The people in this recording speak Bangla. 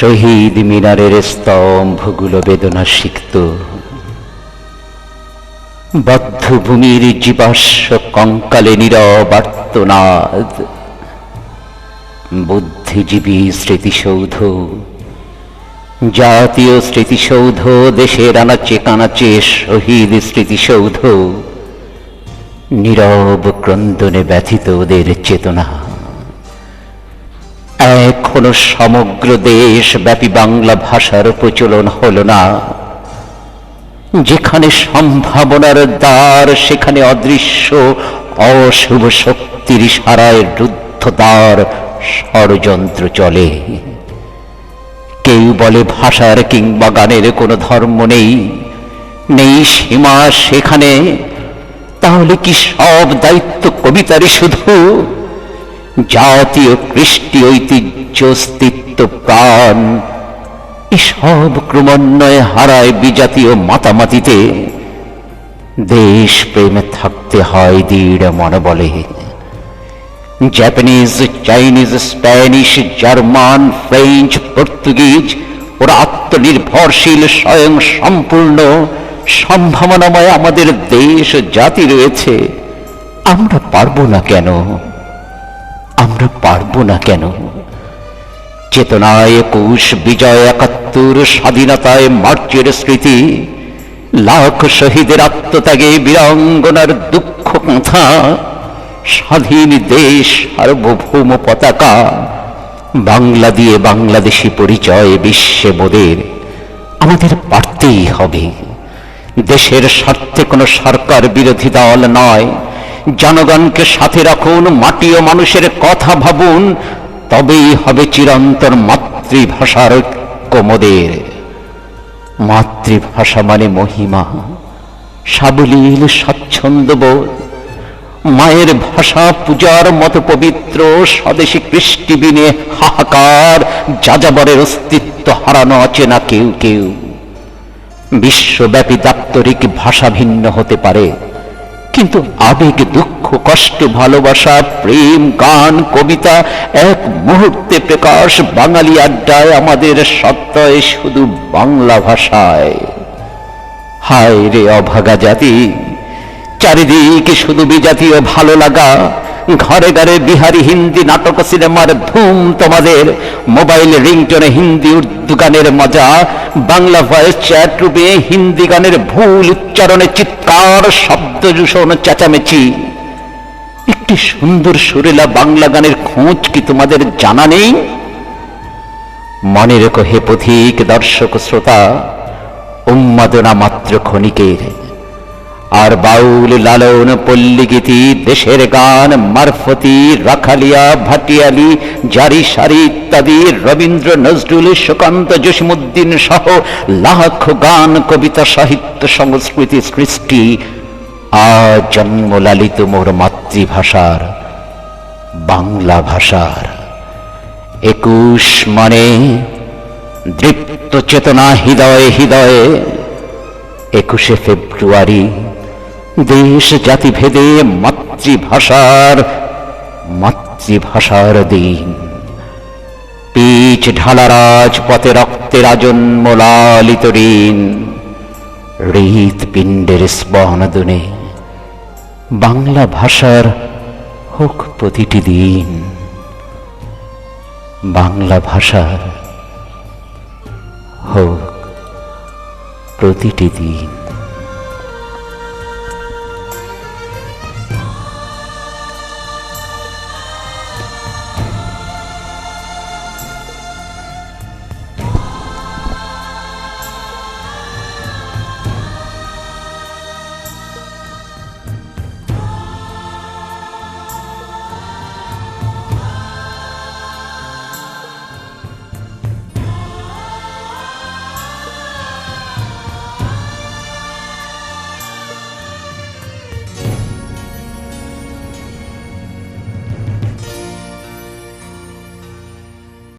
শহীদ মিনারের স্তম্ভগুলো বেদনা সিক্ত বদ্ধভূমির জীবাশ্ম কঙ্কালে নিরবার্তনাদ বুদ্ধিজীবী স্মৃতিসৌধ। জাতীয় স্মৃতিসৌধ, দেশের আনাচে কানাচে শহীদ স্মৃতিসৌধ। নীরব ক্রন্দনে ব্যথিত ওদের চেতনা। এখনও সমগ্র দেশ ব্যাপী বাংলা ভাষার প্রচলন হলো না। যেখানে সম্ভাবনার দ্বার, সেখানে অদৃশ্য, অশুভ শক্তির সারায় রুদ্ধ দ্বার, ষড়যন্ত্র চলে। কেউ বলে ভাষার কিংবা গানের কোনো ধর্ম নেই। নেই সীমা সেখানে। তাহলে কি সব দায়িত্ব কবিতারই শুধু? জাতীয় কৃষ্টি ঐতিহ্য অস্তিত্ব প্রাণ। এসব ক্রমান্বয়ে হারায় বিজাতীয় মাতামাতিতে। দেশ প্রেমে থাকতে হয় দৃঢ় মনোবলে। Japanese, Chinese, Spanish, German, French, Portuguese, ওরা আত্মনির্ভরশীল, স্বয়ং সম্পূর্ণ। সম্ভাবনাময় আমাদের দেশ জাতি রয়েছে। আমরা পারব না কেন? আমরা পারব না কেন? চেতনায় একুশ বিজয় একাত্তর, স্বাধীনতায় মার্চের স্মৃতি, লাখ শহীদের আত্মত্যাগে বীরাঙ্গনার দুঃখ কথা, স্বাধীন দেশ, সার্বভৌম পতাকা, বাংলা দিয়ে বাংলাদেশি পরিচয় বিশ্বে মোদের, আমাদের পারতেই হবে। দেশের স্বার্থে কোনো সরকার বিরোধী দল নয়। জনগণকে সাথে রাখুন, মাটি ও মানুষের কথা ভাবুন, তবেই হবে চিরন্তর মাতৃভাষার ঐক্যমদের। মাতৃভাষা মানে মহিমা, সাবলীল স্বাচ্ছন্দ্যবোধ মায়ের ভাষা পূজার মতো পবিত্র, স্বদেশী কৃষ্টি বিনে হাহাকার, যাযাবরের অস্তিত্ব হারানো আছে না কেউ কেউ। বিশ্বব্যাপী দাপ্তরিক ভাষা ভিন্ন হতে পারে। কিন্তু আবেগ দুঃখ, কষ্ট, ভালোবাসা, প্রেম, গান, কবিতা এক মুহূর্তে প্রকাশ বাঙালি আড্ডায় আমাদের সত্তায় শুধু বাংলা ভাষায়। হায় রে অভাগা জাতি, চারিদিকে শুধু বিজাতীয় ভালো লাগা ঘরে ঘরে বিহারি হিন্দি নাটক সিনেমার ধুম তোমাদের। মোবাইল রিংটনে হিন্দি উর্দু গানের মজা, বাংলা ভয়েস চ্যাট রূপে হিন্দি গানের ভুল উচ্চারণে চিৎকার, শব্দ দূষণ চেঁচামেচি। একটি সুন্দর সুরেলা বাংলা গানের খোঁজ কি তোমাদের জানা নেই? মনে রেখো হে পথিক দর্শক শ্রোতা, উন্মাদনা মাত্র ক্ষণিকের। আর বাউল লালন পল্লীগীতি, দেশের গান, মারফতি, রাখালিয়া, ভাটিয়ালি, জারি সারি ইত্যাদি, রবীন্দ্র নজরুল, সুকান্ত জসিমুদ্দিন সহ লাখ গান, কবিতা, সাহিত্য, সংস্কৃতি সৃষ্টি। আজ জন্ম লালিত মোর মাতৃভাষার বাংলা ভাষার। একুশ মানে দৃপ্ত চেতনা হৃদয়ে হৃদয়ে একুশে ফেব্রুয়ারি দেশ জাতি ভেদে মাতৃভাষার মাতৃভাষার দিন। পিচ ঢালা রাজপথে রক্তের আজন্ম লালিত ঋণ। হৃৎপিণ্ডের স্পন্দনে বাংলা ভাষার হোক প্রতিটি দিন। বাংলা ভাষার হোক প্রতিটি দিন।